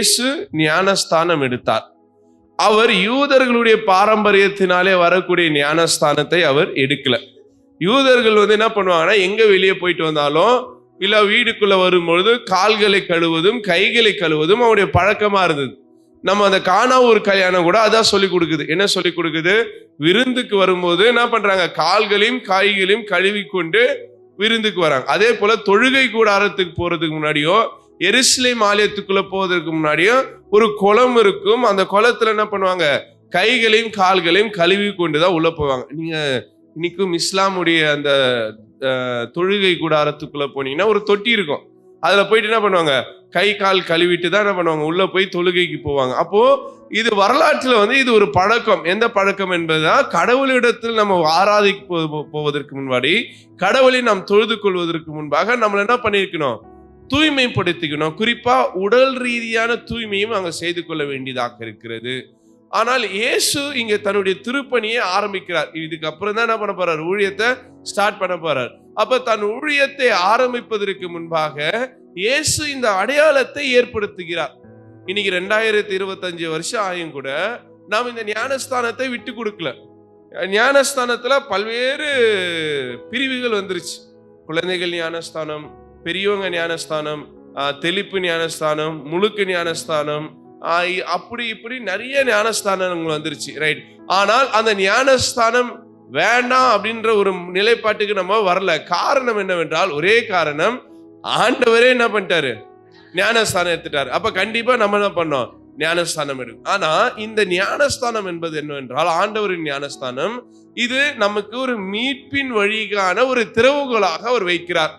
இயேசு ஞானஸ்தானம் எடுத்தார். அவர் யூதர்களுடைய பாரம்பரியத்தினாலே வரக்கூடிய ஞானஸ்தானத்தை அவர் எடுக்கல. யூதர்கள் வந்து என்ன பண்ணுவாங்கன்னா எங்க வெளியே போயிட்டு வந்தாலும் இல்ல வீடுக்குள்ள வரும்பொழுது கால்களை கழுவதும் கைகளை கழுவதும் அவருடைய பழக்கமா இருந்தது. நம்ம அந்த காணாவூர் ஒரு கல்யாணம் கூட அதான் சொல்லி கொடுக்குது. என்ன சொல்லி கொடுக்குது? விருந்துக்கு வரும்போது என்ன பண்றாங்க? கால்களையும் காய்களையும் கழுவி கொண்டு விருந்துக்கு வராங்க. அதே போல தொழுகை கூடாரத்துக்கு போறதுக்கு முன்னாடியோ எருசலேம் ஆலயத்துக்குள்ள போவதற்கு முன்னாடியும் ஒரு குளம் இருக்கும். அந்த குளத்துல என்ன பண்ணுவாங்க? கைகளையும் கால்களையும் கழுவி கொண்டு தான் உள்ள போவாங்க. நீங்க இன்னைக்கும் இஸ்லாமுடைய அந்த தொழுகை கூடாரத்துக்குள்ள போனீங்கன்னா ஒரு தொட்டி இருக்கும். அதுல போயிட்டு என்ன பண்ணுவாங்க? கை கால் கழுவிட்டு தான் என்ன பண்ணுவாங்க? உள்ள போய் தொழுகைக்கு போவாங்க. அப்போ இது வரலாற்றுல வந்து இது ஒரு பழக்கம். எந்த பழக்கம் என்பதுதான் கடவுளிடத்தில் நம்ம ஆராதிக்கு போவதற்கு முன்னாடி கடவுளை நாம் தொழுது கொள்வதற்கு முன்பாக நம்ம என்ன பண்ணியிருக்கணும்? தூய்மைப்படுத்திக்கணும். குறிப்பாக உடல் ரீதியான தூய்மையும் அங்கே செய்து கொள்ள வேண்டியதாக இருக்கிறது. ஆனால் இயேசு இங்கே தன்னுடைய திருப்பணியை ஆரம்பிக்கிறார். இதுக்கப்புறம் தான் என்ன பண்ண போறார்? ஊழியத்தை ஸ்டார்ட் பண்ண போறார். அப்ப தன் ஊழியத்தை ஆரம்பிப்பதற்கு முன்பாக இயேசு இந்த அடையாளத்தை ஏற்படுத்துகிறார். இன்னைக்கு ரெண்டாயிரத்தி இருபத்தஞ்சு வருஷம் ஆயும் கூட நாம் இந்த ஞானஸ்தானத்தை விட்டு கொடுக்கல. ஞானஸ்தானத்துல பல்வேறு பிரிவுகள் வந்துருச்சு. குழந்தைகள் ஞானஸ்தானம் பெரியவங்க ஞானஸ்தானம் தெளிப்பு ஞானஸ்தானம் முழுக்கு ஞானஸ்தானம் அப்படி இப்படி நிறைய ஞானஸ்தானங்கள் வந்துருச்சு ரைட் ஆனால் அந்த ஞானஸ்தானம் வேண்டாம் அப்படின்ற ஒரு நிலைப்பாட்டுக்கு நம்ம வரல. காரணம் என்னவென்றால் ஒரே காரணம் ஆண்டவரே என்ன பண்ணிட்டாரு? ஞானஸ்தானம் எடுத்துட்டாரு. அப்ப கண்டிப்பா நம்ம என்ன பண்ணோம்? ஞானஸ்தானம் எடுக்கும் ஆனா இந்த ஞானஸ்தானம் என்பது என்னவென்றால் ஆண்டவரின் ஞானஸ்தானம் இது நமக்கு ஒரு மீட்பின் வழிக்கான ஒரு திறவுகோலாக அவர் வைக்கிறார்.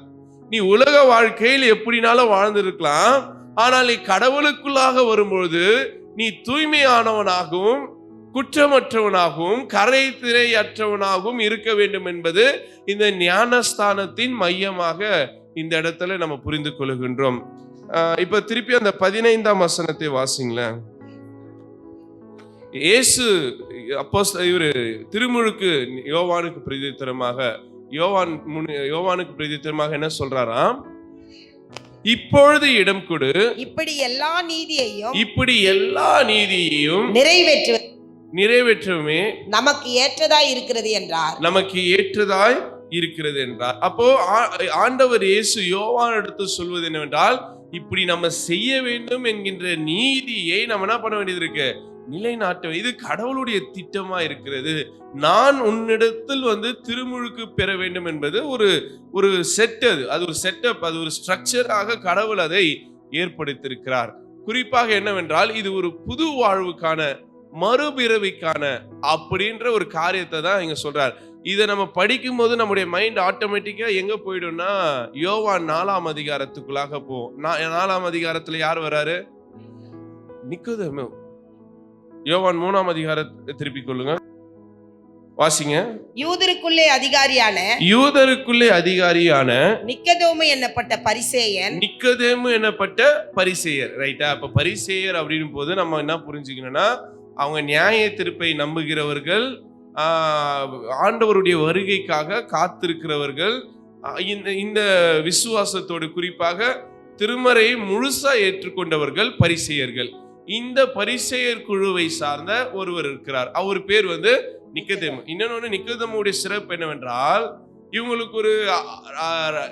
நீ உலக வாழ்க்கையில் எப்படினாலும் வாழ்ந்திருக்கலாம். ஆனால் நீ கடவுளுக்குள்ளாக வரும்பொழுது நீ தூய்மையானவனாகவும் குற்றமற்றவனாகவும் கரை திரையற்றவனாகவும் இருக்க வேண்டும் என்பது இந்த ஞானஸ்தானத்தின் மையமாக இந்த இடத்துல நம்ம புரிந்து கொள்கின்றோம். இப்ப திருப்பி அந்த பதினைந்தாம் வசனத்தை வாசிங்களேன். இயேசு அப்போ இவர் திருமுழுக்கு யோவானுக்கு பிரதித்தரமாக யோவான் யோவானுக்கு பிரதித்திரமாக என்ன சொல்றாராம்? இப்பொழுது இடம் கொடு. இப்படி எல்லா நீதியையும் இப்படி எல்லா நீதியையும் நிறைவேற்று நிறைவேற்றவுமே நமக்கு ஏற்றதாய் இருக்கிறது என்றார். நமக்கு ஏற்றதாய் இருக்கிறது என்றார். அப்போ ஆண்டவர் இயேசு யோவான் எடுத்து சொல்வது என்னவென்றால் இப்படி நம்ம செய்ய வேண்டும் என்கின்ற நீதியை நம்ம என்ன பண்ண வேண்டியது இருக்கு? நிலைநாட்ட இது கடவுளுடைய திட்டமா இருக்கிறது. நான் உன்னிடத்தில் வந்து திருமுழுக்கு பெற வேண்டும் என்பது ஒரு ஒரு செட் அது. அது ஒரு செட்டப் அது ஒரு ஸ்ட்ரக்சராக கடவுள் அதை ஏற்படுத்தியிருக்கிறார். குறிப்பாக என்னவென்றால் இது ஒரு புது வாழ்வுக்கான மறுபிறவிக்கான அப்படின்ற ஒரு காரியத்தை தான் இங்க சொல்றார். இதை நம்ம படிக்கும்போது நம்முடைய மைண்ட் ஆட்டோமேட்டிக்கா எங்க போயிடும்னா யோவான் நாலாம் அதிகாரத்துக்குள்ளாக போவோம் நாலாம் அதிகாரத்துல யார் வராரு? நிக்கோதேமு. யோவான் மூணாம் அதிகாரத்தை திருப்பிக் கொள்ளுங்க. வாசிங்க. யூதருக்குள்ளே அதிகாரியான யூதருக்குள்ளே அதிகாரியான நிக்கதோமு என்னப்பட்ட பரிசேயன்? நிக்கதேமு எனப்பட்ட பரிசேயர். ரைட்டா? அப்ப பரிசேயர் அப்படின் போது நம்ம என்ன புரிஞ்சுக்கணும்னா அவங்க நியாய திருப்பை நம்புகிறவர்கள் ஆண்டவருடைய வருகைக்காக காத்திருக்கிறவர்கள் இந்த இந்த விசுவாசத்தோடு குறிப்பாக திருமறையை முழுசா ஏற்றுக்கொண்டவர்கள் பரிசேயர்கள். இந்த பரிசெயர் குழுவை சார்ந்த ஒருவர் இருக்கிறார். அவர் பேர் வந்து நிக்கதேமு. இன்னொன்னு நிக்கதேமுடைய சிறப்பு என்னவென்றால் இவங்களுக்கு ஒரு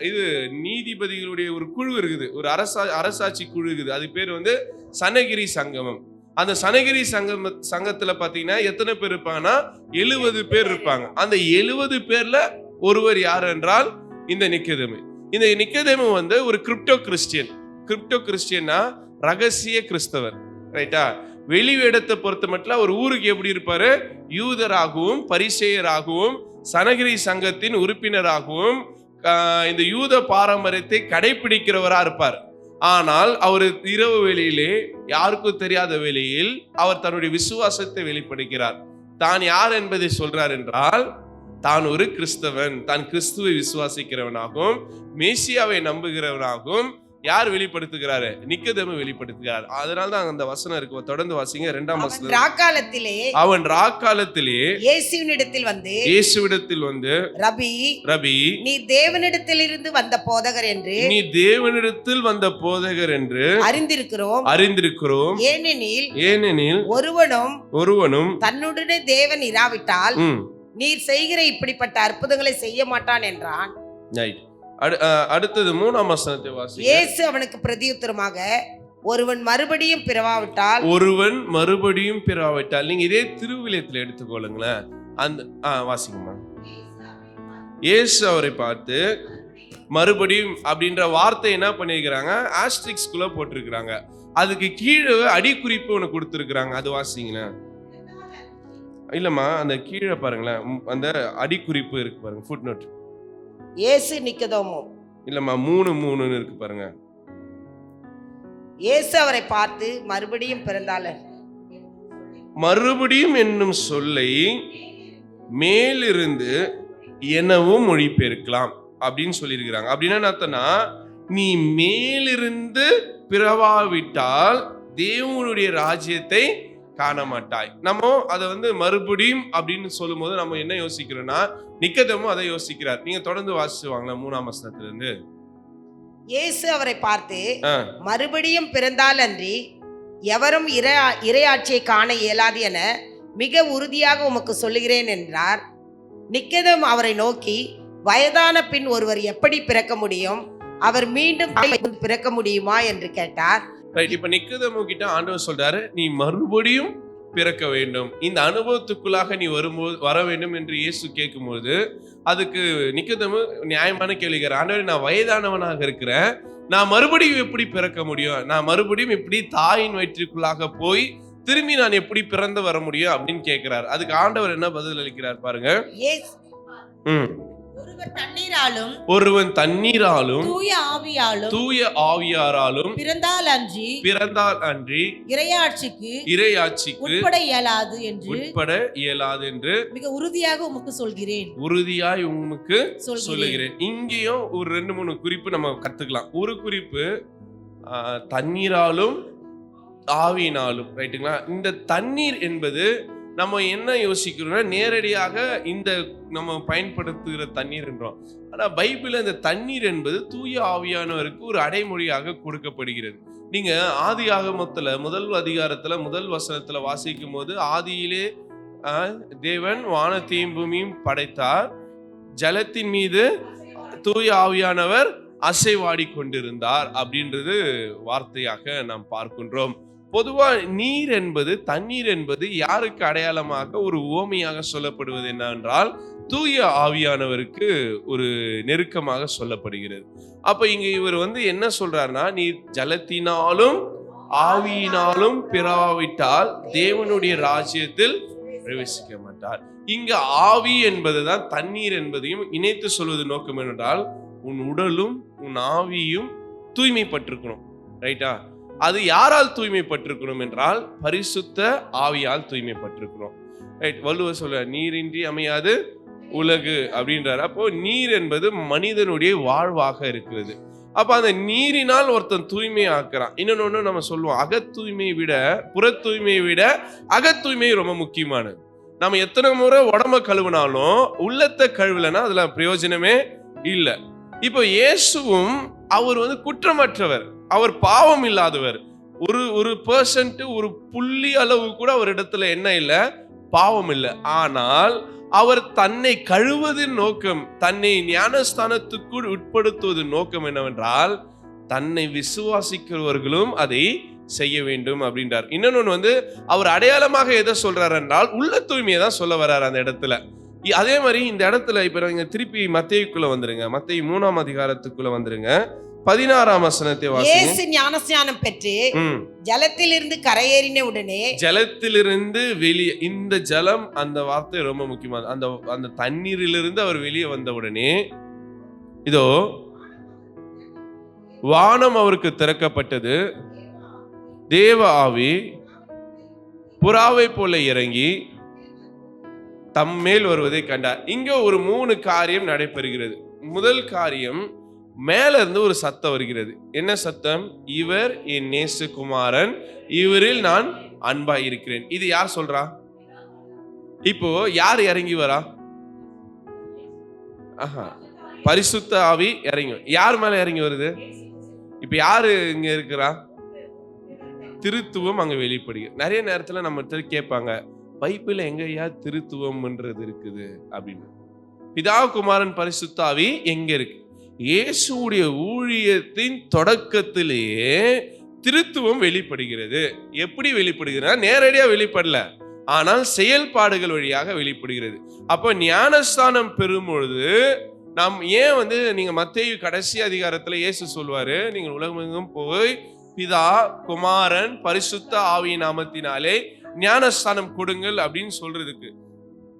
இது நீதிபதிகளுடைய ஒரு குழு இருக்குது. ஒரு அரசா அரசாட்சி குழு இருக்குது. அது பேர் வந்து சனகிரி சங்கமம். அந்த சனகிரி சங்கம் சங்கத்துல பாத்தீங்கன்னா எத்தனை பேர் இருப்பாங்கன்னா எழுபது பேர் இருப்பாங்க. அந்த எழுபது பேர்ல ஒருவர் யார் என்றால் இந்த நிக்கதேமு. இந்த நிக்கதேமு வந்து ஒரு கிரிப்டோ கிறிஸ்டியன். கிரிப்டோ கிறிஸ்டியன்னா ரகசிய கிறிஸ்தவர். ரைட்டா வெளி வேடத்தை பொறுத்த மட்டும் அவர் ஊருக்கு எப்படி இருப்பார்? யூதராகவும் பரிசெயராகவும் சனகிரி சங்கத்தின் உறுப்பினராகவும் இந்த யூத பாரம்பரியத்தை கடைபிடிக்கிறவராக இருப்பார். ஆனால் அவர் இரவு வேளையிலே யாருக்கும் தெரியாத வேளையில் அவர் தன்னுடைய விசுவாசத்தை வெளிப்படுகிறார். தான் யார் என்பதை சொல்றார் என்றால் தான் ஒரு கிறிஸ்தவன் தான் கிறிஸ்துவை விசுவாசிக்கிறவனாகவும் மேசியாவை நம்புகிறவனாகவும் யார் வெளிப்படுத்துகிறாரு? நிக்கதேமு வெளிப்படுத்துகிறார். அதனால தான் அந்த வசனம் இருக்கு. தொடர்ந்து வாசிங்க. ரெண்டாம் வசனம். ராக்காலத்திலே அவன் ராக்காலத்திலே இயேசுவினிடத்தில் வந்து இயேசுவிடத்தில் வந்து ரபி ரபி நீ தேவனிடத்திலிருந்து வந்த போதகர் என்று நீ தேவனிடத்தில் வந்த போதகர் என்று அறிந்திருக்கிறோம். அறிந்திருக்கிறோம். ஏனெனில் ஏனெனில் ஒருவனும் ஒருவனும் தன்னுடனே தேவன் இராவிட்டால் நீர் செய்கிற இப்படிப்பட்ட அற்புதங்களை செய்ய மாட்டான் என்றான். Right. அடுத்தது மூணாம் வசனத்தை வாசி இயேசு அவனுக்கு பிரதியுத்தரமாக ஒருவன் மறுபடியும் பிறவாவிட்டால். ஒருவன் மறுபடியும் பிறாவிட்டால் நீங்க இதே திருவிலியத்தில் எடுத்துக்கொள்ளுங்களேன் அந்த ஆ வாசிங்கம்மா. இயேசு அவரை பார்த்து மறுபடியும் அப்படின்ற வார்த்தை என்ன பண்ணியிருக்கிறாங்க ஆஸ்ட்ரிக்ஸ்குள்ள போட்டிருக்கிறாங்க. அதுக்கு கீழே அடிக்குறிப்பு ஒன்று கொடுத்துருக்குறாங்க. அது வாசிங்களேன். இல்லம்மா அந்த கீழே பாருங்களேன். அந்த அடிக்குறிப்பு இருக்கு பாருங்க ஃபுட் நோட் இயேசு நிக்கதோமோ இல்லம்மா மூணு மூணுன்னு இருக்கு பாருங்க. இயேசு அவரை பார்த்து மறுபடியும் பிறந்தாள் மறுபடியும் என்னும் சொல்லை மேலிருந்து எனவும் மொழிபெயர்க்கலாம் அப்படின்னு சொல்லியிருக்கிறாங்க. அப்படின்னா என்ன அர்த்தம்னா நீ மேலிருந்து பிறவாவிட்டால் தேவனுடைய ராஜ்யத்தை காண மாட்டாய் நம்ம அதை வந்து மறுபடியும் அப்படின்னு சொல்லும்போது நம்ம என்ன யோசிக்கிறோம்னா நிக்கதமும் அதை யோசிக்கிறார். நீங்க தொடர்ந்து வாசிச்சு வாங்களேன் மூணாம் வசனத்துல இருந்து இயேசு அவரை பார்த்து மறுபடியும் பிறந்தால் அன்றி எவரும் இறை இறையாட்சியை காண இயலாது என மிக உறுதியாக உமக்கு சொல்லுகிறேன் என்றார். நிக்கதம் அவரை நோக்கி வயதான பின் ஒருவர் எப்படி பிறக்க முடியும்? அவர் மீண்டும் பிறக்க முடியுமா? என்று கேட்டார். ரைட் இப்ப நிக்கதமு கிட்ட ஆண்டவர் சொல்றாரு நீ மறுபடியும் பிறக்க வேண்டும். இந்த அனுபவத்துக்குள்ளாக நீ வரும்போது வர வேண்டும் என்று இயேசு கேட்கும்போது அதுக்கு நிக்கதமு நியாயமான கேள்விக்கிற ஆண்டவர் நான் வயதானவனாக இருக்கிறேன். நான் மறுபடியும் எப்படி பிறக்க முடியும்? நான் மறுபடியும் எப்படி தாயின் வயிற்றுக்குள்ளாக போய் திரும்பி நான் எப்படி பிறந்து வர முடியும்? அப்படின்னு கேட்கிறார். அதுக்கு ஆண்டவர் என்ன பதில் அளிக்கிறார் பாருங்க ம். ஒருவர் தண்ணீராலும் ஒருவன் தண்ணீராலும் தூய ஆவியாலும் தூய ஆவியாராலும் பிறந்தால் அன்றி பிறந்தால் அன்றி இறையாட்சிக்கு இறையாட்சிக்கு உட்பட இயலாது என்று உட்பட இயலாது என்று மிக உறுதியாக உமக்கு சொல்கிறேன். உறுதியாய் உமக்கு சொல்லுகிறேன். இங்கேயும் ஒரு ரெண்டு மூணு குறிப்பு நம்ம கத்துக்கலாம். ஒரு குறிப்பு தண்ணீராலும் ஆவியினாலும் ரைட்டுங்களா இந்த தண்ணீர் என்பது நம்ம என்ன யோசிக்கிறோம்னா நேரடியாக இந்த நம்ம பயன்படுத்துகிற தண்ணீர்ன்றோம் ஆனால் பைபிளில் இந்த தண்ணீர் என்பது தூய ஆவியானவருக்கு ஒரு அடைமொழியாக கொடுக்கப்படுகிறது. நீங்க ஆதி ஆகமத்தில் முதல் அதிகாரத்துல முதல் வசனத்துல வாசிக்கும் போது ஆதியிலே தேவன் வானத்தையும் பூமியும் படைத்தார். ஜலத்தின் மீது தூய ஆவியானவர் அசைவாடி கொண்டிருந்தார் அப்படின்றது வார்த்தையாக நாம் பார்க்கின்றோம். பொதுவா நீர் என்பது தண்ணீர் என்பது யாருக்கு அடையாளமாக ஒரு உவமையாக சொல்லப்படுவது என்னவென்றால் தூய ஆவியானவருக்கு ஒரு நெருக்கமாக சொல்லப்படுகிறது. அப்ப இங்க இவர் வந்து என்ன சொல்றாருன்னா நீ ஜலத்தினாலும் ஆவியினாலும் பிறவாவிட்டால் தேவனுடைய ராஜ்யத்தில் பிரவேசிக்க மாட்டார். இங்க ஆவி என்பதுதான் தண்ணீர் என்பதையும் இணைத்து சொல்வது நோக்கம் என்றால் உன் உடலும் உன் ஆவியும் தூய்மைப்பட்டிருக்கணும். ரைட்டா? அது யாரால் தூய்மைப்பட்டிருக்கணும் என்றால் பரிசுத்த ஆவியால் தூய்மைப்பட்டிருக்கணும். ரைட் வள்ளுவர் சொல்ல நீரின்றி அமையாது உலகு அப்படின்றார். அப்போ நீர் என்பது மனிதனுடைய வாழ்வாக இருக்கிறது. அப்ப அந்த நீரினால் ஒருத்தன் தூய்மை ஆக்குறான். இன்னொன்னு நம்ம சொல்லுவோம் அகத் தூய்மையை விட புற தூய்மையை விட அகத் தூய்மை ரொம்ப முக்கியமானது. நம்ம எத்தனை முறை உடம்ப கழுவினாலும் உள்ளத்தை கழுவலைன்னா அதுல பிரயோஜனமே இல்லை. இப்போ இயேசுவும் அவர் வந்து குற்றமற்றவர். அவர் பாவம் இல்லாதவர். ஒரு ஒரு பர்சன்ட் ஒரு புள்ளி அளவு கூட அவர் இடத்துல என்ன இல்லை? பாவம் இல்லை. ஆனால் அவர் தன்னை கழுவதின் நோக்கம் தன்னை ஞானஸ்தானத்துக்குள் உட்படுத்துவதன் நோக்கம் என்னவென்றால் தன்னை விசுவாசிக்கிறவர்களும் அதை செய்ய வேண்டும் அப்படின்றார். இன்னொன்னு வந்து அவர் அடையாளமாக எதை சொல்றாரு என்றால் உள்ள தூய்மையை தான் சொல்ல வர்றார் அந்த இடத்துல. அதே மாதிரி இந்த இடத்துல இப்ப நீங்க திருப்பி மத்தேயுக்குள்ள வந்துருங்க. மத்தேயு மூணாம் அதிகாரத்துக்குள்ள வந்துருங்க. பதினாறாம் வசனத்தை இயேசு ஞானஸ்நானம் பெற்று. ஜலத்திலிருந்து கரையேறின உடனே ஜலத்திலிருந்து வெளியே இந்த ஜலம் அந்த வார்த்தை ரொம்ப முக்கியமானது. அந்த அந்த தண்ணீரிலிருந்து அவர் வெளியே வந்த உடனே இதோ வானம் அவருக்கு திறக்கப்பட்டது. தேவ ஆவி புறாவை போல இறங்கி தம்மேல் வருவதை கண்டார். இங்கே ஒரு மூணு காரியம் நடைபெறுகிறது. முதல் காரியம் மேல இருந்து ஒரு சத்தம் வருகிறது. என்ன சத்தம்? இவர் என் நேசு குமாரன் இவரில் நான் அன்பா இருக்கிறேன் இது யார் சொல்றா? இப்போ யார் இறங்கி வரா? ஆஹா. பரிசுத்த ஆவி இறங்கி யார் மேல இறங்கி வருது? இப்ப யாரு இங்க இருக்கிறா? திருத்துவம் அங்க வெளிப்படுகிறது. நிறைய நேரத்துல நம்ம கேட்பாங்க பைப்பில் எங்கேயா திருத்துவம்ன்றது இருக்குது அப்படின்னு. பிதா குமாரன் பரிசுத்தாவி எங்க இருக்கு? இயேசுடைய ஊழியத்தின் தொடக்கத்திலேயே திருத்துவம் வெளிப்படுகிறது. எப்படி வெளிப்படுகிறது நேரடியாக வெளிப்படல. ஆனால் செயல்பாடுகள் வழியாக வெளிப்படுகிறது. அப்போ ஞானஸ்தானம் பெறும்பொழுது நாம் ஏன் வந்து நீங்கள் மத்திய கடைசி அதிகாரத்தில் இயேசு சொல்வார் நீங்கள் உலகமெங்கும் போய் பிதா குமாரன் பரிசுத்த ஆவி நாமத்தினாலே ஞானஸ்தானம் கொடுங்கள் அப்படின்னு சொல்றதுக்கு.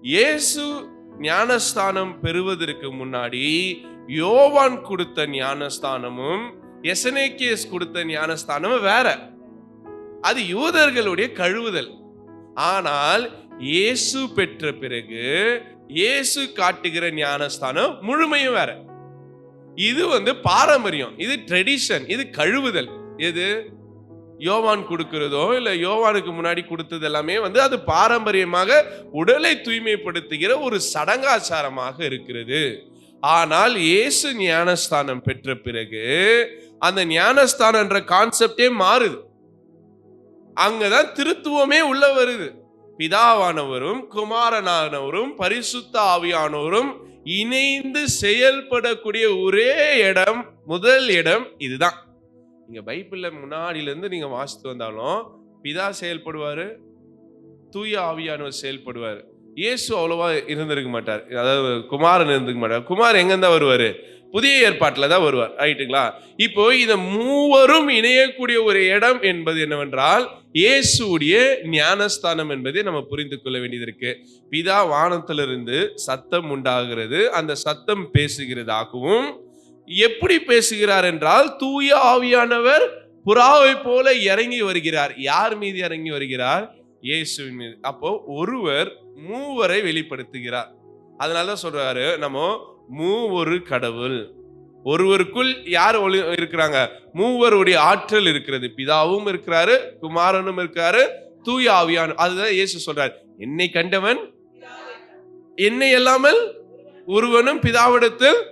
இயேசு ஞானஸ்தானம் பெறுவதற்கு முன்னாடி யோவான் கொடுத்த ஞானஸ்தானமும் எசனேக்கியஸ் கொடுத்த ஞானஸ்தானமும் வேற. அது யூதர்களுடைய கழுவுதல். ஆனால் இயேசு பெற்ற பிறகு இயேசு காட்டுகிற ஞானஸ்தானம் முழுமையும் வேற. இது வந்து பாரம்பரியம் இது ட்ரெடிஷன் இது கழுவுதல். எது? யோவான் கொடுக்கிறதோ இல்லை யோவானுக்கு முன்னாடி கொடுத்தது எல்லாமே வந்து அது பாரம்பரியமாக உடலை தூய்மைப்படுத்துகிற ஒரு சடங்காச்சாரமாக இருக்கிறது. ஆனால் இயேசு ஞானஸ்தானம் பெற்ற பிறகு அந்த ஞானஸ்தானன்ற கான்செப்டே மாறுது. அங்கதான் திருத்துவமே உள்ள வருது. பிதாவானவரும் குமாரனானவரும் பரிசுத்த ஆவியானவரும் இணைந்து செயல்படக்கூடிய ஒரே இடம் முதல் இடம் இதுதான். நீங்கள் பைபிளில் முன்னாடியிலேருந்து நீங்கள் வாசித்து வந்தாலும் பிதா செயல்படுவார் தூய ஆவியானவர் செயல்படுவார். இயேசு அவ்வளோவா இருந்திருக்க மாட்டார். அதாவது குமாரன் இருந்திருக்க மாட்டார். குமார் எங்கேருந்தா வருவார்? புதிய ஏற்பாட்டில் தான் வருவார். ரைட்டுங்களா? இப்போ இந்த மூவரும் இணையக்கூடிய ஒரு இடம் என்பது என்னவென்றால் இயேசுடைய ஞானஸ்தானம் என்பதை நம்ம புரிந்து கொள்ள வேண்டியது இருக்கு. பிதா வானத்திலிருந்து சத்தம் உண்டாகிறது. அந்த சத்தம் பேசுகிறதாகவும் எப்படி பேசுகிறார் என்றால் தூய ஆவியானவர் புறாவை போல இறங்கி வருகிறார். யார் மீது இறங்கி வருகிறார்? இயேசுவின் மீது. அப்போ ஒருவர் மூவரை வெளிப்படுத்துகிறார். அதனாலதான் சொல்றாரு நம்ம மூவரு கடவுள். ஒருவருக்குள் யார் ஒளி இருக்கிறாங்க? மூவருடைய ஆற்றல் இருக்கிறது. பிதாவும் இருக்கிறாரு குமாரனும் இருக்கிறாரு தூய ஆவியான. அதுதான் இயேசு சொல்றாரு. என்னை கண்டவன்? என்னை அல்லாமல் ஒருவனும் பிதாவிடத்தில்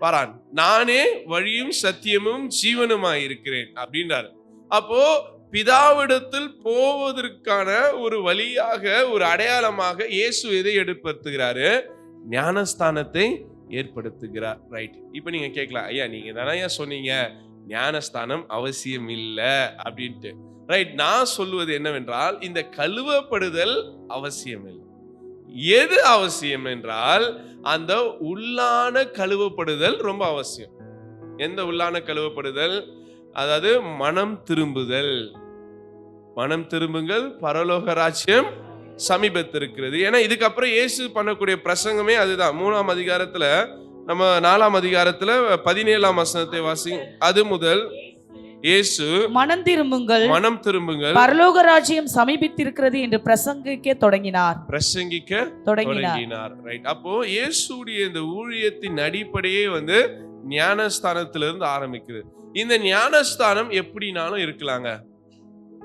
வரான். நானே வழியும் சத்தியமும் ஜீவனுமாய் இருக்கிறேன் அப்படின்றாரு. அப்போ பிதாவிடத்தில் போவதற்கான ஒரு வழியாக ஒரு அடையாளமாக இயேசு எதை ஏற்படுத்துகிறாரு? ஞானஸ்தானத்தை ஏற்படுத்துகிறார். ரைட். இப்போ நீங்க கேட்கலாம் ஐயா நீங்க தானே ஐயா சொன்னீங்க ஞானஸ்தானம் அவசியம் இல்லை அப்படின்ட்டு. ரைட். நான் சொல்லுவது என்னவென்றால் இந்த கழுவப்படுதல் அவசியம் இல்லை. எது அவசியம் என்றால் அந்த உள்ளான கழுவப்படுதல் ரொம்ப அவசியம். எந்த உள்ளான கழுவப்படுதல்? அதாவது மனம் திரும்புதல். மனம் திரும்புங்கள் பரலோக ராஜ்யம் சமீபத்திருக்கிறது. ஏன்னா இதுக்கப்புறம் இயேசு பண்ணக்கூடிய பிரசங்கமே அதுதான். மூணாம் அதிகாரத்தில் நம்ம நாலாம் அதிகாரத்தில் பதினேழாம் வசனத்தை வாசி அது முதல் இயேசு மனம் திரும்புங்கள். மனம் திரும்புங்கள். பரலோக ராஜ்யம் சமீபித்திருக்கிறது என்று பிரசங்கிக்க தொடங்கினார். பிரசங்கிக்க தொடங்கினார். ரைட் அப்போ இயேசுடைய இந்த ஊழியத்தின் அடிப்படையே வந்து ஞானஸ்தானத்திலிருந்து ஆரம்பிக்குது. இந்த ஞானஸ்தானம் எப்படினாலும் இருக்கலாங்க.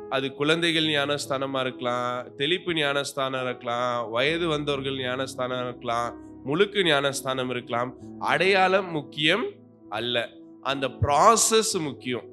அது குழந்தைகள் ஞானஸ்தானமா இருக்கலாம் தெளிப்பு ஞானஸ்தானம் இருக்கலாம் வயது வந்தவர்கள் ஞானஸ்தானம் இருக்கலாம் முழுக்கு ஞானஸ்தானம் இருக்கலாம். அடையாளம் முக்கியம் அல்ல. அந்த ப்ராசஸ் முக்கியம்.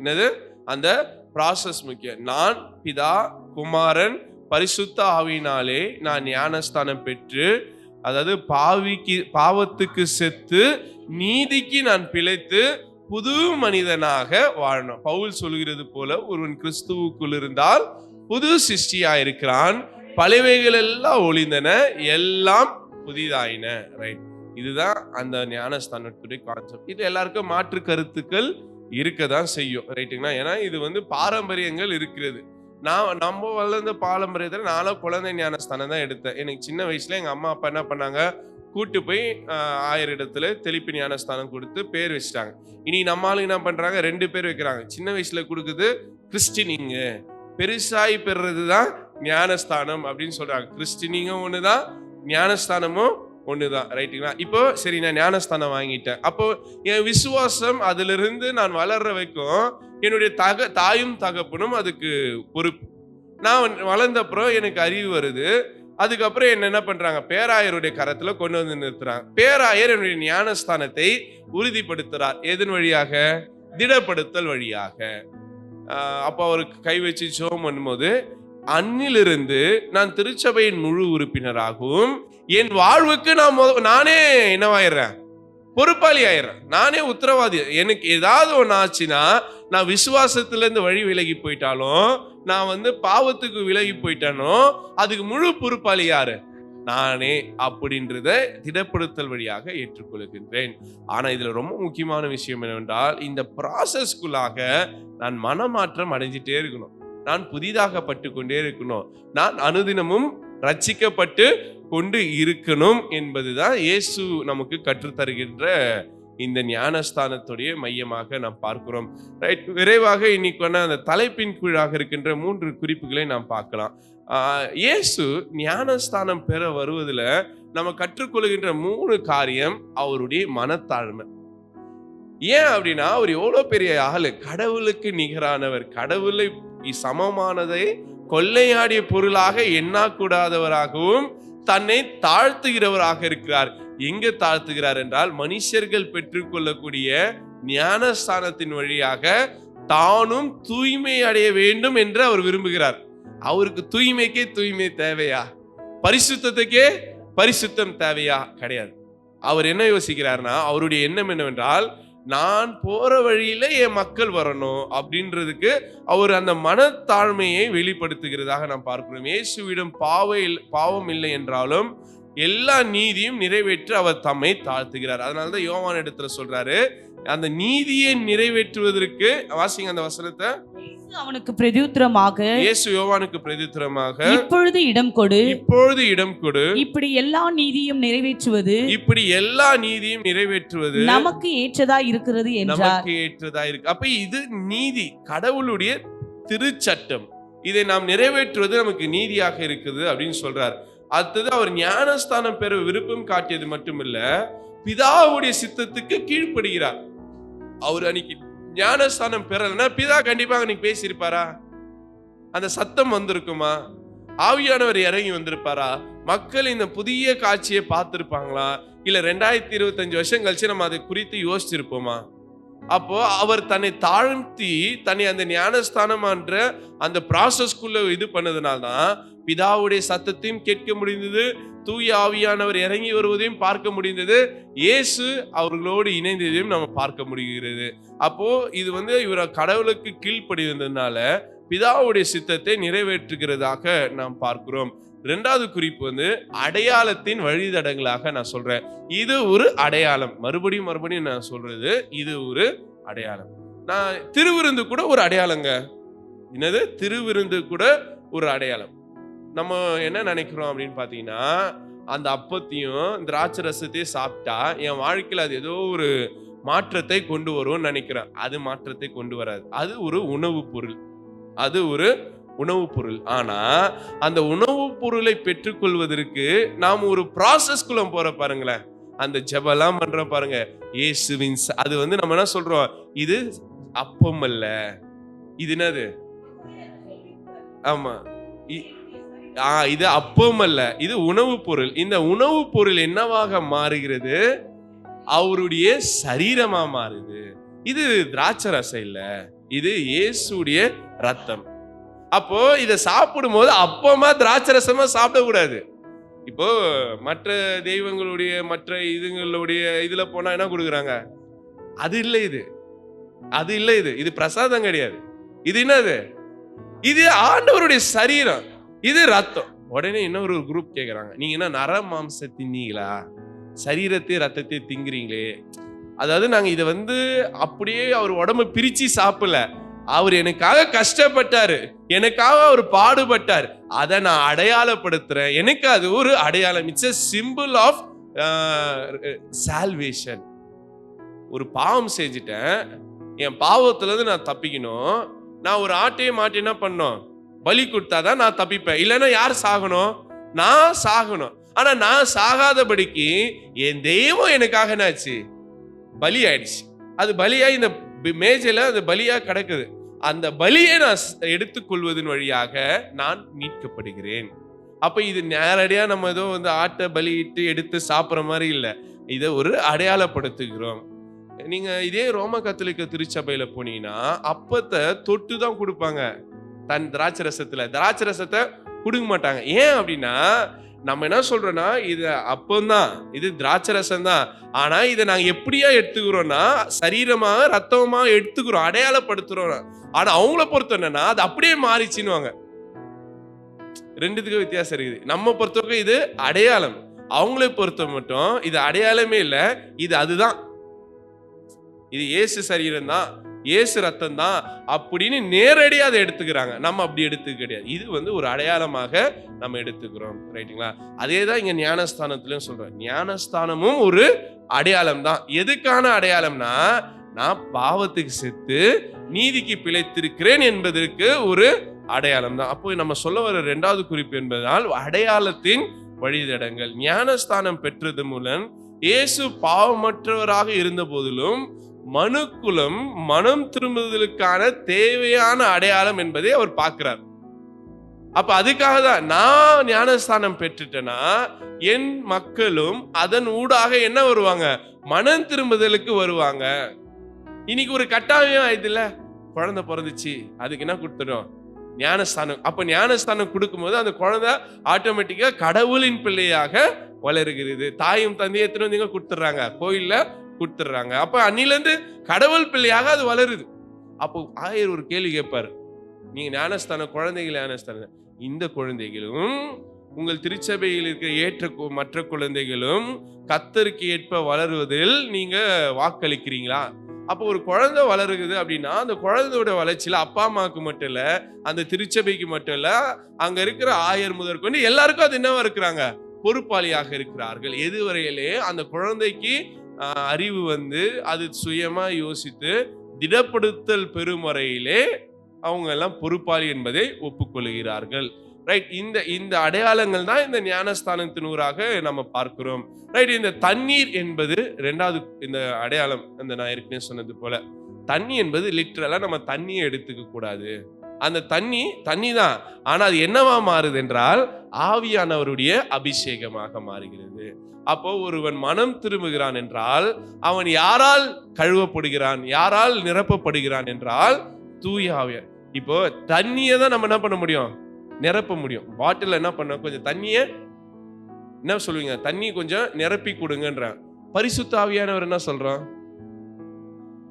என்னது? அந்த ப்ராசஸ் முக்கியம். நான் பிதா குமாரன் பரிசுத்த ஆவினாலே நான் ஞானஸ்தானம் பெற்று அதாவது பாவிக்கு பாவத்துக்கு செத்து நீதிக்கு நான் பிழைத்து புது மனிதனாக வாழணும். பவுல் சொல்கிறது போல ஒருவன் கிறிஸ்துவுக்குள் இருந்தால் புது சிருஷ்டியா இருக்கிறான். பழைவைகள் எல்லாம் ஒளிந்தன எல்லாம் புதிதாயின. ரைட் இதுதான் அந்த ஞானஸ்தானத்துடைய கான்செப்ட் இது எல்லாருக்கும் மாற்று கருத்துக்கள் இருக்க தான் செய்யும். ரைட்டுங்களா ஏன்னா இது வந்து பாரம்பரியங்கள் இருக்கிறது. நான் நம்ம வளர்ந்த பாரம்பரியத்தில் நானும் குழந்தை ஞானஸ்தானம் தான் எடுத்தேன். எனக்கு சின்ன வயசுல எங்கள் அம்மா அப்பா என்ன பண்ணாங்க? கூட்டு போய் ஆயிரம் இடத்துல தெளிப்பு ஞானஸ்தானம் கொடுத்து பேர் வச்சுட்டாங்க. இனி நம்ம ஆளுங்க என்ன பண்ணுறாங்க ரெண்டு பேர் வைக்கிறாங்க. சின்ன வயசுல கொடுக்குது கிறிஸ்டினிங்கு. பெருசாய் பெறுறது தான் ஞானஸ்தானம் அப்படின்னு சொல்கிறாங்க கிறிஸ்டினிங்கும் ஒன்று தான் ஞானஸ்தானமும் ஒன்று தான் ரைட்டுங்களா இப்போ சரி நான் ஞானஸ்தானம் வாங்கிட்டேன். அப்போ என் விசுவாசம் அதிலிருந்து நான் வளர்ற வரைக்கும் என்னுடைய தக தாயும் தகப்பனும் அதுக்கு பொறுப்பு. நான் வளர்ந்தப்புறம் எனக்கு அறிவு வருது. அதுக்கப்புறம் என்ன என்ன பண்றாங்க? பேராயருடைய கரத்துல கொண்டு வந்து நிறுத்துறாங்க. பேராயர் என்னுடைய ஞானஸ்தானத்தை உறுதிப்படுத்துறார். எதன் வழியாக? திடப்படுத்தல் வழியாக. அப்போ அவருக்கு கை வச்சு ஜோம் பண்ணும்போது அன்னிலிருந்து நான் திருச்சபையின் முழு உறுப்பினராகவும் என் வாழ்வுக்கு நான் நானே என்னவாயிடுறேன் பொறுப்பாளி ஆயிடுறேன் நானே உத்தரவாதி. எனக்கு ஏதாவது ஒன்று ஆச்சுன்னா நான் விசுவாசத்துலேருந்து வழி விலகி போயிட்டாலும் நான் வந்து பாவத்துக்கு விலகி போயிட்டானோ அதுக்கு முழு பொறுப்பாளி யாரு? நானே அப்படின்றத திடப்படுத்தல் வழியாக ஏற்றுக்கொள்கின்றேன். ஆனால் இதில் ரொம்ப முக்கியமான விஷயம் என்னவென்றால் இந்த ப்ராசஸ்க்குள்ளாக நான் மனமாற்றம் அடைஞ்சிட்டே இருக்கணும். நான் புதிதாகப்பட்டு கொண்டே இருக்கணும். நான் அனுதினமும் ரட்சிக்கப்பட்டு கொண்டு இருக்கணும் என்பதுதான் இயேசு நமக்கு கற்றுத்தருகின்ற இந்த ஞானஸ்தானத்துடைய மையமாக நாம் பார்க்கிறோம். ரைட் விரைவாக இன்னைக்கான அந்த தலைப்பின் கீழாக இருக்கின்ற மூன்று குறிப்புகளை நாம் பார்க்கலாம். இயேசு ஞானஸ்தானம் பெற வருவதில் நம்ம கற்றுக்கொள்கின்ற மூணு காரியம் அவருடைய மனத்தாழ்மை. ஏன் அப்படின்னா அவர் எவ்வளோ பெரிய ஆள்? கடவுளுக்கு நிகரானவர். கடவுளை சமமானதை கொள்ளையாடிய பொருளாக எண்ணாக்கூடாதவராகவும் தன்னை தாழ்த்துகிறவராக இருக்கிறார். எங்க தாழ்த்துகிறார் என்றால் மனுஷர்கள் பெற்றுக்கொள்ளக்கூடிய ஞானஸ்தானத்தின் வழியாக தானும் தூய்மை அடைய வேண்டும் என்று அவர் விரும்புகிறார். அவருக்கு தூய்மைக்கே தூய்மை தேவையா? பரிசுத்தத்துக்கே பரிசுத்தம் தேவையா? கிடையாது. அவர் என்ன யோசிக்கிறார்னா அவருடைய எண்ணம் என்னவென்றால் நான் போற வழியில என் மக்கள் வரணும் அப்படின்றதுக்கு அவர் அந்த மனத்தாழ்மையை வெளிப்படுத்துகிறதாக நாம் பார்க்கிறோம். இயேசுவிடம் பாவ பாவம் இல்லை என்றாலும் எல்லா நீதியும் நிறைவேற்றி அவர் தம்மை தாழ்த்துகிறார். அதனாலதான் யோவான் இடத்துல சொல்றாரு அந்த நீதியை நிறைவேற்றுவதற்கு வாசிங்க அந்த வசனத்தை. அவனுக்கு பிரதியுத்தரமாக. இயேசு யோவானுக்கு பிரதித்திரமாக இப்பொழுது இடம் கொடு. இப்பொழுது இடம் கொடு. இப்படி எல்லா நீதியும் நிறைவேற்றுவது. இப்படி எல்லா நீதியும் நிறைவேற்றுவது. நமக்கு ஏற்றதா இருக்கிறது என்றார். நமக்கு ஏற்றதா இருக்கு. அப்ப இது நீதி கடவுளுடைய திருச்சட்டம். இதை நாம் நிறைவேற்றுவது நமக்கு நீதியாக இருக்குது அப்படின்னு சொல்றார். அடுத்தது அவர் ஞானஸ்தானம் பெற விருப்பம் காட்டியது மட்டுமில்ல பிதாவுடைய சித்தத்துக்கு கீழ்ப்படுகிறார். அவர் அன்னைக்கு ஞானஸ்தானம் பெறலைன்னா பிதா கண்டிப்பாக அன்னைக்கு பேசியிருப்பாரா? அந்த சத்தம் வந்திருக்குமா? ஆவியானவர் இறங்கி வந்திருப்பாரா? மக்கள் இந்த புதிய காட்சியை பார்த்துருப்பாங்களா? இல்லை ரெண்டாயிரத்தி இருபத்தஞ்சு வருஷம் கழிச்சு நம்ம அதை குறித்து யோசிச்சிருப்போமா? அப்போ அவர் தன்னை தாழ்த்தி தன்னை அந்த ஞானஸ்தானமான்ற அந்த ப்ராசஸ்க்குள்ள இது பண்ணதுனால தான் பிதாவுடைய சத்தத்தையும் கேட்க முடிந்தது. தூய ஆவியானவர் இறங்கி வருவதையும் பார்க்க முடிந்தது. இயேசு அவர்களோடு இணைந்ததையும் நம்ம பார்க்க முடிகிறது. அப்போ இது வந்து இவர் கடவுளுக்கு கீழ்ப்படிந்ததுனால பிதாவுடைய சித்தத்தை நிறைவேற்றுகிறதாக நாம் பார்க்கிறோம். ரெண்டாவது குறிப்பு வந்து அடையாளத்தின் வழிதடங்களாக நான் சொல்றேன். இது ஒரு அடையாளம். மறுபடியும் மறுபடியும் நான் சொல்றது இது ஒரு அடையாளம். நான் திருவிருந்து கூட ஒரு அடையாளங்க. என்னது? திருவிருந்து கூட ஒரு அடையாளம். நம்ம என்ன நினைக்கிறோம் அப்படின்னு பார்த்தீங்கன்னா அந்த அப்பத்தையும் திராட்சை ரசத்தையும் சாப்பிட்டா என் வாழ்க்கையில் அது ஏதோ ஒரு மாற்றத்தை கொண்டு வரும்னு நினைக்கிறேன். அது மாற்றத்தை கொண்டு வராது. அது ஒரு உணவுப் பொருள். அது ஒரு உணவுப் பொருள். ஆனால் அந்த உணவுப் பொருளை பெற்றுக்கொள்வதற்கு நாம் ஒரு ப்ராசஸ்குள்ள போகிற பாருங்களேன். அந்த ஜெபலாம் பண்ணுற பாருங்க. ஏசுவின் அது வந்து நம்ம என்ன சொல்கிறோம் இது அப்பம் அல்ல. இது என்னது? ஆமாம் இ- இது அப்பம் அல்ல. இது உணவுப் பொருள். இந்த உணவுப் பொருள் என்னவாக மாறுகிறது? அவருடைய சரீரமா மாறுது. இது திராட்சை ரசம் இல்ல. இது இயேசுடைய ரத்தம். அப்போ இதை சாப்பிடும்போது அப்பமா திராட்சை ரசமா சாப்பிடக்கூடாது. இப்போ மற்ற தெய்வங்களுடைய மற்ற இதுங்களுடைய இதுல போனா என்ன கொடுக்குறாங்க? அது இல்லை இது. அது இல்லை இது. இது பிரசாதம் கிடையாது. இது என்னது? இது ஆண்டவருடைய சரீரம். இது ரத்தம். உடனே இன்னொரு குரூப் கேட்குறாங்க நீங்கள் என்ன நர மாம்ச தின்னீங்களா? சரீரத்தை ரத்தத்தை திங்குறீங்களே. அதாவது நாங்கள் இதை வந்து அப்படியே அவர் உடம்பு பிரித்து சாப்பிடல. அவர் எனக்காக கஷ்டப்பட்டாரு. எனக்காக அவர் பாடுபட்டார். அதை நான் அடையாளப்படுத்துறேன். எனக்கு அது ஒரு அடையாளம். It's a symbol of salvation ஒரு பாவம் செஞ்சுட்டேன். என் பாவத்துலேருந்து நான் தப்பிக்கணும். நான் ஒரு ஆட்டையும் மாட்டி என்ன பண்ணோம்? பலி கொடுத்தா தான் நான் தப்பிப்பேன். இல்லைன்னா யார் சாகணும்? நான் சாகணும். ஆனால் நான் சாகாதபடிக்கு என் தெய்வம் எனக்காக என்னாச்சு? பலி ஆயிடுச்சு அது பலியாக இந்த மேஜையில் அது பலியாக கிடக்குது. அந்த பலியை நான் எடுத்துக்கொள்வதன் வழியாக நான் மீட்கப்படுகிறேன். அப்போ இது நேரடியாக நம்ம ஏதோ வந்து ஆட்டை பலியிட்டு எடுத்து சாப்பிட்ற மாதிரி இல்லை. இதை ஒரு அடையாளப்படுத்துகிறோம். நீங்கள் இதே ரோம கத்தோலிக்க திருச்சபையில் போனீங்கன்னா அப்பத்தை தொட்டு தான் கொடுப்பாங்க. தன் திராட்சை ரசத்தில் திராட்சை ரசத்தை கொடுக்க மாட்டாங்க. ஏன் அப்படின்னா நம்ம என்ன சொல்றோம்னா இது அப்பந்தான் இது திராட்சை ரசம் தான் ஆனா இதை நாங்க எப்படியா எடுத்துக்கிறோம்னா சரீரமா ரத்தமா எடுத்துக்கிறோம் அடையாளப்படுத்துறோம் ஆனா அவங்கள பொறுத்த என்னன்னா அது அப்படியே மாறிச்சுன்னுவாங்க ரெண்டுத்துக்கும் வித்தியாசம் இருக்குது. நம்ம பொறுத்தவரைக்கும் இது அடையாளம். அவங்களை பொறுத்த மட்டும் இது அடையாளமே இல்லை இது அதுதான். இது இயேசு சரீரம் தான் இயேசு ரத்தம் தான் அப்படின்னு நேரடியாக அதை எடுத்துக்கிறாங்க. நம்ம அப்படி எடுத்துக்க கிடையாது. இது வந்து ஒரு அடையாளமாக நம்ம எடுத்துக்கிறோம். ரைட்டுங்களா? அதே தான் இங்கே ஞானஸ்தானத்துலையும் சொல்கிறேன் ஞானஸ்தானமும் ஒரு அடையாளம் தான் எதுக்கான அடையாளம்னா நான் பாவத்துக்கு செத்து நீதிக்கு பிழைத்திருக்கிறேன் என்பதற்கு ஒரு அடையாளம் தான் அப்போ நம்ம சொல்ல வர ரெண்டாவது குறிப்பு என்பதால் அடையாளத்தின் வழிதடங்கள் ஞானஸ்தானம் பெற்றது மூலம் இயேசு பாவமற்றவராக இருந்த போதிலும் மனுக்குலம் மனம் திரும்புதலுக்கான தேவையான அடையாளம் என்பதை அவர் பார்க்கிறார். அப்ப அதுக்காக தான் நான் ஞானஸ்தானம் பெற்றுட்டேன்னா என் மக்களும் அதன் ஊடாக என்ன வருவாங்க? மனம் திரும்புதலுக்கு வருவாங்க. இன்னைக்கு ஒரு கட்டாயம் ஆயிடுதுல குழந்தை பிறந்துச்சு அதுக்கு என்ன கொடுத்துடும் ஞானஸ்தானம். அப்ப ஞானஸ்தானம் கொடுக்கும்போது அந்த குழந்தை ஆட்டோமேட்டிக்கா கடவுளின் பிள்ளையாக வளருகிறது. தாயும் தந்தையை எத்தனை வந்தீங்க? கொடுத்துட்றாங்க. கோயில்ல கொடுத்துட்றாங்க. அப்ப அன்னிலேருந்து கடவுள் பிள்ளையாக அது வளருது. அப்போ ஆயர் ஒரு கேள்வி கேட்பாரு. நீங்க ஞானஸ்தான குழந்தைகள் ஞானஸ்தான. இந்த குழந்தைகளும் உங்கள் திருச்சபையில் இருக்கிற ஏற்ற கு- மற்ற குழந்தைகளும் கத்தருக்கு ஏற்ப வளருவதில் நீங்க வாக்களிக்கிறீங்களா? அப்போ ஒரு குழந்தை வளருகுது அப்படின்னா அந்த குழந்தையோட வளர்ச்சியில் அப்பா அம்மாவுக்கு மட்டும் இல்லை அந்த திருச்சபைக்கு மட்டும் இல்லை அங்கே இருக்கிற ஆயர் முதற்கொண்டு எல்லாருக்கும் அது என்னவா இருக்கிறாங்க? பொறுப்பாளியாக இருக்கிறார்கள். எதுவரையிலே அந்த குழந்தைக்கு அறிவு வந்து அது சுயமா யோசித்து திடப்படுத்தல் பெறுமுறையிலே அவங்க எல்லாம் பொறுப்பாளி என்பதை ஒப்புக்கொள்கிறார்கள். ரைட் இந்த இந்த அடையாளங்கள் தான் இந்த ஞானஸ்தானத்தினூராக நம்ம பார்க்கிறோம். ரைட் இந்த தண்ணீர் என்பது ரெண்டாவது இந்த அடையாளம் அந்த நான் ஏற்கனவே சொன்னது போல. தண்ணி என்பது லிட்ரலாக நம்ம தண்ணியை எடுத்துக்க கூடாது அந்த தண்ணி தண்ணி தான் ஆனால் அது என்னவா மாறுது என்றால் ஆவியானவருடைய அபிஷேகமாக மாறுகிறது. அப்போ ஒருவன் மனம் திரும்புகிறான் என்றால் அவன் யாரால் கழுவப்படுகிறான் யாரால் நிரப்பப்படுகிறான் என்றால் தூய ஆவியார் இப்போ தண்ணியை தான் நம்ம என்ன பண்ண முடியும்? நிரப்ப முடியும். பாட்டில் என்ன பண்ண கொஞ்சம் தண்ணியை என்ன சொல்லுவீங்க? தண்ணி கொஞ்சம் நிரப்பி கொடுங்கன்ற பரிசுத்த ஆவியானவர் என்ன சொல்றான்?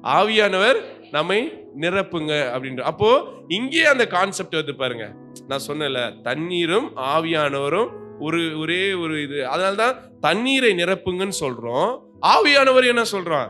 ஆவியானவர் நம்மை நிரப்புங்க அப்படின்ற அப்போ இங்கே அந்த கான்செப்ட் வந்து பாருங்க. நான் சொன்னேன்ல தண்ணீரும் ஆவியானவரும் ஒரு ஒரே ஒரு இது. அதனால்தான் தண்ணீரை நிரப்புங்கன்னு சொல்றோம். ஆவியானவர் என்ன சொல்றான்?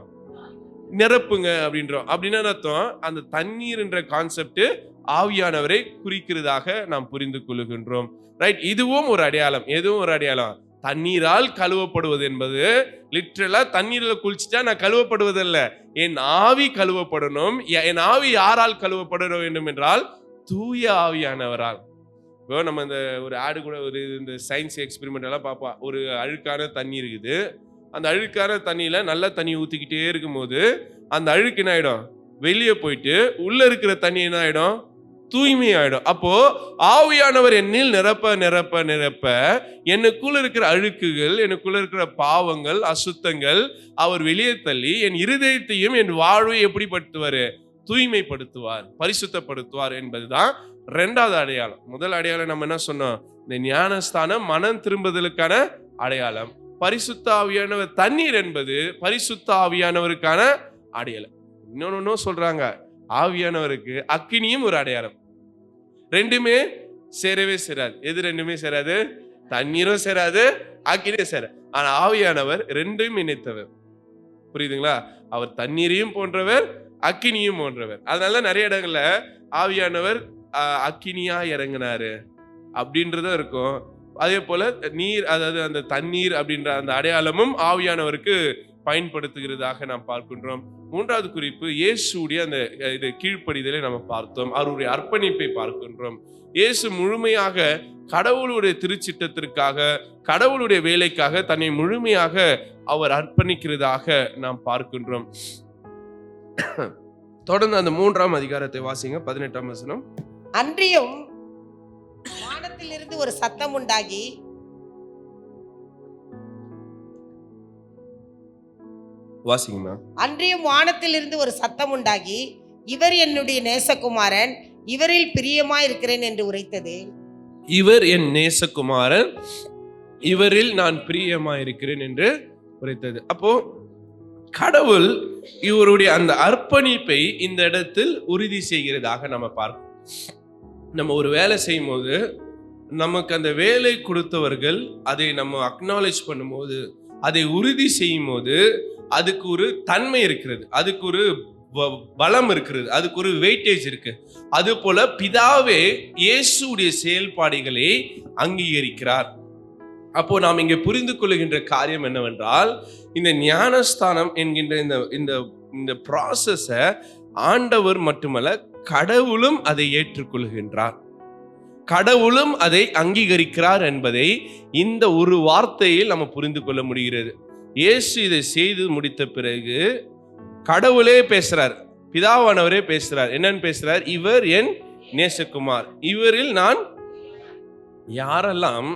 நிரப்புங்க அப்படின்றோம். அப்படின்னா அர்த்தம்? அந்த தண்ணீர் என்ற கான்செப்ட் ஆவியானவரை குறிக்கிறதாக நாம் புரிந்து கொள்ளுகின்றோம் ரைட் இதுவும் ஒரு அடையாளம். எதுவும் ஒரு அடையாளம்? தண்ணீரால் கழுவப்படுவது என்பது லிட்ரலாக தண்ணீரில் குளிச்சுட்டா நான் கழுவப்படுவதில்லை. என் ஆவி கழுவப்படணும். எ- என் ஆவி யாரால் கழுவப்பட வேண்டும் என்றால் தூய ஆவியானவரால். இப்போ நம்ம இந்த ஒரு ஆடு கூட ஒரு இந்த சயின்ஸ் எக்ஸ்பெரிமெண்ட் எல்லாம் பார்ப்பா ஒரு அழுக்கான தண்ணி இருக்குது. அந்த அழுக்கான தண்ணியில் நல்ல தண்ணி ஊற்றிக்கிட்டே இருக்கும்போது அந்த அழுக்கு என்ன ஆகிடும் வெளியே போயிட்டு உள்ளே இருக்கிற தண்ணி என்ன ஆகிடும் தூய்மை ஆயிடும் அப்போ ஆவியானவர் என்னில் நிரப்ப நிரப்ப நிரப்ப எனக்குள்ள இருக்கிற அழுக்குகள் எனக்குள்ள இருக்கிற பாவங்கள் அசுத்தங்கள் அவர் வெளியே தள்ளி என் இருதயத்தையும் என் வாழ்வை எப்படிப்படுத்துவார்? தூய்மைப்படுத்துவார் பரிசுத்தப்படுத்துவார் என்பதுதான் ரெண்டாவது அடையாளம். முதல் அடையாளம் நம்ம என்ன சொன்னோம்? இந்த ஞானஸ்தானம் மனம் திரும்புதலுக்கான அடையாளம். பரிசுத்த ஆவியானவர் தண்ணீர் என்பது பரிசுத்த ஆவியானவருக்கான அடையாளம். இன்னொன்னு சொல்றாங்க. ஆவியானவருக்கு அக்கினியும் ஒரு அடையாளம். ரெண்டுமே சேரவே சேராது. எது ரெண்டுமே சேராது? தண்ணீரும் சேராது அக்கினியும் சேர ஆனா ஆவியானவர் ரெண்டும் இணைத்தவர். புரியுதுங்களா? அவர் தண்ணீரையும் போன்றவர் அக்கினியும் போன்றவர். அதனால நிறைய இடங்கள்ல ஆவியானவர் அக்கினியா இறங்கினாரு. அப்படின்றதும் இருக்கும். அதே போல நீர் அதாவது அந்த தண்ணீர் அப்படின்ற அந்த அடையாளமும் ஆவியானவருக்கு பயன்படுத்துகிறதாக நாம் பார்க்கின்றோம். மூன்றாவது குறிப்பு இயேசுடைய அந்த இது கீழ்ப்படிதலை நம்ம பார்த்தோம். அவருடைய அர்ப்பணிப்பை பார்க்கின்றோம். இயேசு முழுமையாக கடவுளுடைய திருச்சிட்டத்திற்காக கடவுளுடைய வேலைக்காக தன்னை முழுமையாக அவர் அர்ப்பணிக்கிறதாக நாம் பார்க்கின்றோம். தொடர்ந்து அந்த மூன்றாம் அதிகாரத்தை வாசிங்க பதினெட்டாம் வசனம். அன்றியும் வானத்திலிருந்து ஒரு சத்தம் உண்டாகி வாசிங்கம்மா அன்றியும் வானத்திலிருந்து ஒரு சத்தம் உண்டாகி இவர் என்னுடைய நேசகுமாரன் இவரில் பிரியமா இருக்கிறேன் என்று உரைத்தது. இவர் என் நேசகுமாரன் இவரில் நான் பிரியமாயிருக்கிறேன் என்று உரைத்தது. அப்போ கடவுள் இவருடைய அந்த அர்ப்பணிப்பை இந்த இடத்தில் உறுதி செய்கிறதாக நம்ம பார்க்கணும். நம்ம ஒரு வேலை செய்யும் போது நமக்கு அந்த வேலை கொடுத்தவர்கள் அதை நம்ம அக்னாலேஜ் பண்ணும்போது அதை உறுதி செய்யும் போது அதுக்கு ஒரு தன்மை இருக்கிறது. அதுக்கு ஒரு பலம் இருக்கிறது. அதுக்கு ஒரு வெயிட்டேஜ் இருக்கு. அது போல பிதாவே இயேசுடைய செயல்பாடுகளை அங்கீகரிக்கிறார். அப்போ நாம் இங்கே புரிந்து கொள்ளுகின்ற காரியம் என்னவென்றால் இந்த ஞானஸ்தானம் என்கின்ற இந்த இந்த இந்த ப்ராசஸை ஆண்டவர் மட்டுமல்ல கடவுளும் அதை ஏற்றுக்கொள்கின்றார். கடவுளும் அதை அங்கீகரிக்கிறார் என்பதை இந்த ஒரு வார்த்தையில் நம்ம புரிந்து கொள்ள முடிகிறது. இயேசு இதை செய்து முடித்த பிறகு கடவுளே பேசுறார் பிதாவானவரே பேசுறார். என்னன்னு பேசுறார்? இவர் என் நேசகுமார். இவரில் நான் யாரெல்லாம்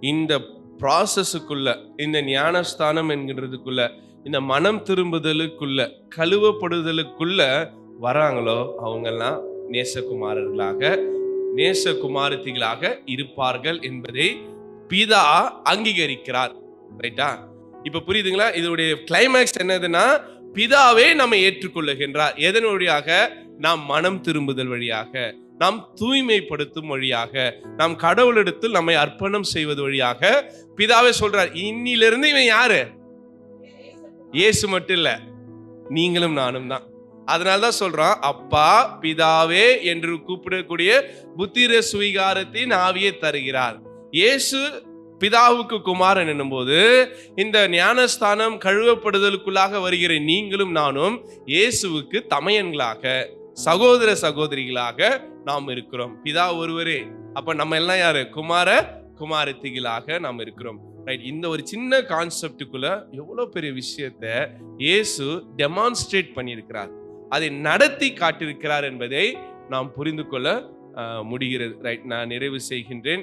இந்த ப்ராசஸுக்குள்ள இந்த ஞானஸ்தானம் என்கிறதுக்குள்ள இந்த மனம் திரும்புதலுக்குள்ள கழுவப்படுதலுக்குள்ள வராங்களோ அவங்கெல்லாம் நேசகுமாரர்களாக நேசகுமாரத்திகளாக இருப்பார்கள் என்பதை பிதா அங்கீகரிக்கிறார். ரைட்டா இப்ப புரியுதுங்களா? இதனுடைய கிளைமேக்ஸ் என்னதுன்னா பிதாவே நம்ம ஏற்றுக்கொள்ளுகின்றார். எதன் வழியாக? நாம் மனம் திரும்புதல் வழியாக. நாம் தூய்மைப்படுத்தும் வழியாக. நாம் கடவுளிடத்தில் நம்மை அர்ப்பணம் செய்வது வழியாக. பிதாவே சொல்றார் இன்னிலிருந்து இவன் யாரு? இயேசு மட்டும் இல்ல நீங்களும் நானும் தான். அதனால தான் சொல்றான் அப்பா பிதாவே என்று கூப்பிடக்கூடிய புத்திர சுவீகாரத்தின் ஆவியை தருகிறார். இயேசு பிதாவுக்கு குமாரன் என்னும்போது இந்த ஞானஸ்தானம் கழுவப்படுதலுக்குள்ளாக வருகிற நீங்களும் நானும் இயேசுவுக்கு தமையன்களாக சகோதர சகோதரிகளாக நாம் இருக்கிறோம். பிதா ஒருவரே. அப்ப நம்ம எல்லாம் யாரு? குமார குமாரத்திகளாக நாம் இருக்கிறோம். ரைட் இந்த ஒரு சின்ன கான்செப்டுக்குள்ள எவ்வளோ பெரிய விஷயத்த இயேசு டெமான்ஸ்ட்ரேட் பண்ணியிருக்கிறார். அதை நடத்தி காட்டியிருக்கிறார் என்பதை நாம் புரிந்து கொள்ள முடிகிறது. ரைட் நான் நிறைவு செய்கின்றேன்.